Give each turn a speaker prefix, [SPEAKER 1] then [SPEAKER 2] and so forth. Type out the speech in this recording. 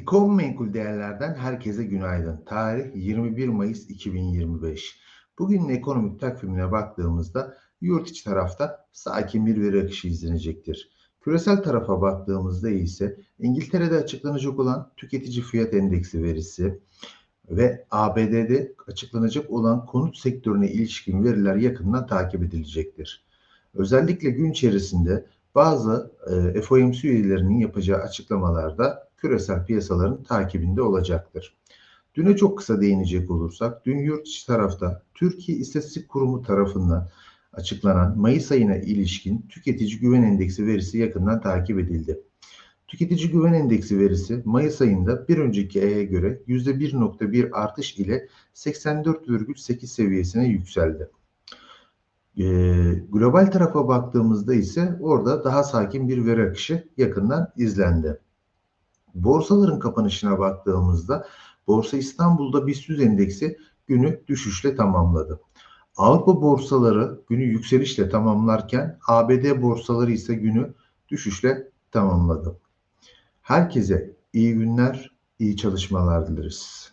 [SPEAKER 1] Kom menkul değerlerden herkese günaydın. Tarih 21 Mayıs 2025. Bugünün ekonomik takvimine baktığımızda yurt içi tarafta sakin bir veri akışı izlenecektir. Küresel tarafa baktığımızda ise İngiltere'de açıklanacak olan tüketici fiyat endeksi verisi ve ABD'de açıklanacak olan konut sektörüne ilişkin veriler yakından takip edilecektir. Özellikle gün içerisinde bazı e, FOMC üyelerinin yapacağı açıklamalarda küresel piyasaların takibinde olacaktır. Düne çok kısa değinecek olursak, dün yurt içi tarafta Türkiye İstatistik Kurumu tarafından açıklanan Mayıs ayına ilişkin tüketici güven endeksi verisi yakından takip edildi. Tüketici güven endeksi verisi Mayıs ayında bir önceki aya göre %1.1 artış ile 84,8 seviyesine yükseldi. E, global tarafa baktığımızda ise orada daha sakin bir veri akışı yakından izlendi. Borsaların kapanışına baktığımızda Borsa İstanbul'da BIST 100 endeksi günü düşüşle tamamladı. Avrupa borsaları günü yükselişle tamamlarken ABD borsaları ise günü düşüşle tamamladı. Herkese iyi günler, iyi çalışmalar dileriz.